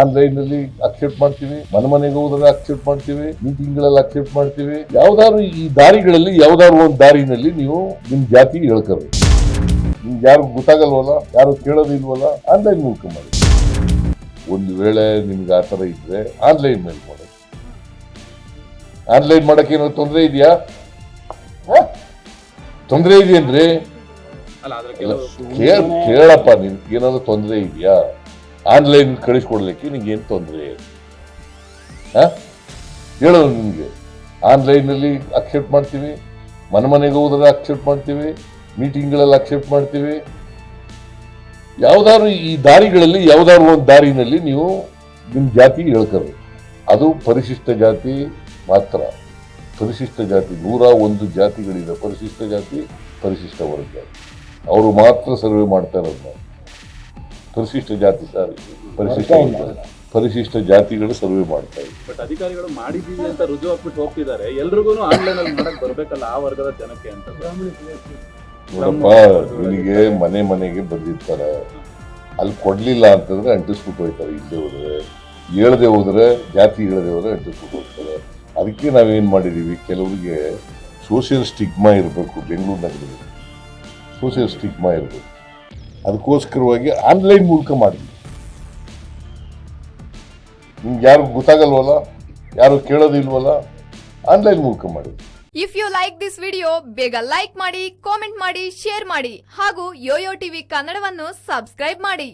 ಆನ್ಲೈನ್ನಲ್ಲಿ ಅಕ್ಸೆಪ್ಟ್ ಮಾಡ್ತೀವಿ ಮನೆ ಮನೆಗೆ ಹೋದ್ರೆ ಅಕ್ಸೆಪ್ಟ್ ಮಾಡ್ತೀವಿ ಮೀಟಿಂಗ್ಗಳಲ್ಲಿ ಅಕ್ಸೆಪ್ಟ್ ಮಾಡ್ತೀವಿ. ಯಾವ್ದಾದ್ರು ಈ ದಾರಿಗಳಲ್ಲಿ ಯಾವ್ದಾದ್ರು ಒಂದು ದಾರಿನಲ್ಲಿ ನೀವು ನಿಮ್ ಜಾತಿ ಹೇಳ್ಕೊಬೇಕು ನಿಮ್ಗೆ ಯಾರು ಗೊತ್ತಾಗಲ್ವಲ್ಲ ಯಾರು ಕೇಳೋದಿಲ್ವಲ್ಲ ಆನ್ಲೈನ್ ಮೂಲಕ ಮಾಡಿ. ಒಂದು ವೇಳೆ ನಿಮ್ಗೆ ಆ ಥರ ಇದ್ರೆ ಆನ್ಲೈನ್ ಮೇಲೆ ಮಾಡಿ. ಆನ್ಲೈನ್ ಮಾಡಕ್ಕೆ ಏನಾದ್ರು ತೊಂದರೆ ಇದೆಯಾ? ತೊಂದರೆ ಇದೆಯಂದ್ರೆ? ಕೇಳಪ್ಪ ನಿನ್ಗೆ ಏನಾದ್ರು ತೊಂದರೆ ಇದೆಯಾ? ಆನ್ಲೈನ್ ಕಳಿಸ್ಕೊಡ್ಲಿಕ್ಕೆ ನಿಂಗೆ ಏನು ತೊಂದರೆ? ಹೇಳೋದು ನಿಮಗೆ ಆನ್ಲೈನಲ್ಲಿ ಅಕ್ಸೆಪ್ಟ್ ಮಾಡ್ತೀವಿ. ಮನೆ ಮನೆಗೆ ಹೋದ್ರೆ ಅಕ್ಸೆಪ್ಟ್ ಮಾಡ್ತೀವಿ. ಮೀಟಿಂಗ್ಗಳಲ್ಲಿ ಅಕ್ಸೆಪ್ಟ್ ಮಾಡ್ತೀವಿ. ಯಾವುದಾದ್ರು ಈ ದಾರಿಗಳಲ್ಲಿ, ಯಾವುದಾದ್ರು ಒಂದು ದಾರಿನಲ್ಲಿ ನೀವು ನಿಮ್ಮ ಜಾತಿ ಹೇಳ್ಕೋಬೇಕು ಅದು ಪರಿಶಿಷ್ಟ ಜಾತಿ ಮಾತ್ರ. ಪರಿಶಿಷ್ಟ ಜಾತಿ, ನೂರ ಒಂದು ಜಾತಿಗಳಿದೆ ಪರಿಶಿಷ್ಟ ಜಾತಿ, ಪರಿಶಿಷ್ಟ ವರ್ಗ. ಅವರು ಮಾತ್ರ ಸರ್ವೆ ಮಾಡ್ತಾ ಇರೋದು. ಪರಿಶಿಷ್ಟ ಜಾತಿ ಸರ್ ಪರಿಶಿಷ್ಟ ಪರಿಶಿಷ್ಟ ಜಾತಿಗಳು ಸರ್ವೆ ಮಾಡ್ತಾ ಇದ್ದಾರೆ. ಬಟ್ ಅಧಿಕಾರಿಗಳು ಮಾಡಿದ್ದೀವಿ ಅಂತ ರುಜು ಹಾಕ್ಬಿಟ್ಟು ಹೋಗ್ತಿದ್ದಾರೆ. ಎಲ್ರಿಗೂ ಆನ್ಲೈನ್ ಅಲ್ಲಿ ಮಾಡಕ್ ಬರ್ಬೇಕಲ್ಲ ಆ ವರ್ಗದ ಜನಕ್ಕೆ ಅಂತ. ನೋಡಪ್ಪ ನಿನಗೆ ಮನೆ ಮನೆಗೆ ಬಂದಿರ್ತಾರೆ. ಅಲ್ಲಿ ಕೊಡ್ಲಿಲ್ಲ ಅಂತಂದ್ರೆ ಅಂಟಿಸ್ಬಿಟ್ಟು ಹೋಯ್ತಾರೆ ಇಲ್ಲದೆ ಹೋದ್ರೆ ಹೇಳದೆ ಹೋದ್ರೆ ಜಾತಿ ಹೇಳದೆ ಹೋದ್ರೆ ಅಂಟಿಸ್ಬಿಟ್ಟು ಹೋಗ್ತಾರೆ. ಅದಕ್ಕೆ ನಾವೇನು ಮಾಡಿದೀವಿ? ಕೆಲವರಿಗೆ ಸೋಷಿಯಲ್ ಸ್ಟಿಗ್ಮಾ ಇರಬೇಕು ಬೆಂಗಳೂರು ನಗರದಲ್ಲಿ ಸೋಷಿಯಲ್ ಸ್ಟಿಗ್ಮಾ ಇರಬೇಕು. ಅದಕ್ಕೋಸ್ಕರವಾಗಿ ಆನ್ಲೈನ್ ಮೂಲಕ ಮಾಡಿ. ನಿಮ್ಗೆ ಯಾರು ಗೊತ್ತಾಗಲ್ವಲ್ಲ, ಯಾರು ಕೇಳೋದಿಲ್ವಲ್ಲ, ಆನ್ಲೈನ್ ಮೂಲಕ ಮಾಡಿ. If you like this video ಬೇಗ ಲೈಕ್ ಮಾಡಿ ಕಾಮೆಂಟ್ ಮಾಡಿ ಶೇರ್ ಮಾಡಿ, ಹಾಗೂ ಯೋಯೋ ಟಿವಿ ಕನ್ನಡವನ್ನು ಸಬ್ಸ್ಕ್ರೈಬ್ ಮಾಡಿ.